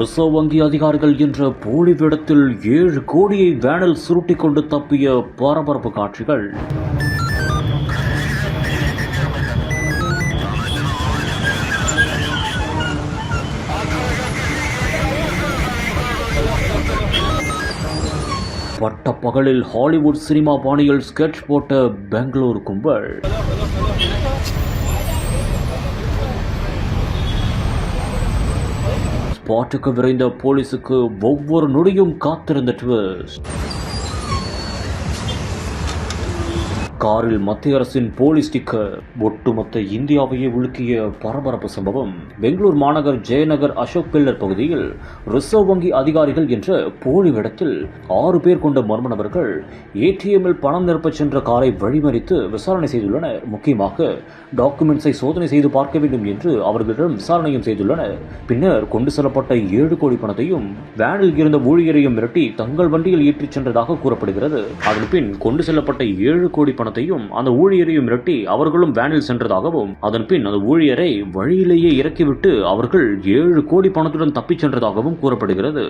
Reserve வங்கி அதிகாரிகள் என்ற போலி வேடத்தில் ஏழு கோடியை வேனில் சுருட்டிக் கொண்டு தப்பிய பரபரப்பு காட்சிகள். பட்ட பகலில் ஹாலிவுட் சினிமா பாணியில் ஸ்கெட்ச் போட்ட பெங்களூர் கும்பல். ஸ்பாட்டுக்கு விரைந்த போலீஸுக்கு ஒவ்வொரு நொடியும் காத்திருந்த ட்விஸ்ட். காரில் மத்திய அரசின் போலீஸ் ஸ்டிக்கர். ஒட்டுமொத்த இந்தியாவையே உலுக்கிய பரபரப்பு சம்பவம். பெங்களூர் மாநகர் ஜெயநகர் அசோக் பில்லர் பகுதியில் ரிசர்வ் வங்கி அதிகாரிகள் என்ற போலி வேடத்தில் ஆறு பேர் கொண்ட மர்ம நபர்கள் ஏடிஎம்மில் பணம் நிரப்பச் சென்ற காரை வழிமறித்து விசாரணை செய்துள்ளனர். முக்கியமாக டாக்குமெண்ட்ஸை சோதனை செய்து பார்க்க வேண்டும் என்று அவர்களிடம் விசாரணையும் செய்துள்ளனர். பின்னர் கொண்டு செல்லப்பட்ட ஏழு கோடி பணத்தையும் வேனில் இருந்த ஊழியரையும் மிரட்டி தங்கள் வண்டியில் ஏற்றிச் சென்றதாக கூறப்படுகிறது. அதன் பின் கொண்டு செல்லப்பட்ட ஏழு கோடி பணம் பணத்தையும் அந்த ஊழியரையும் மிரட்டி அவர்களும் வேனில் சென்றதாகவும் அதன் பின் அந்த ஊழியரை வழியிலேயே இறக்கிவிட்டு அவர்கள் ஏழு கோடி பணத்துடன் தப்பிச் சென்றதாகவும் கூறப்படுகிறது.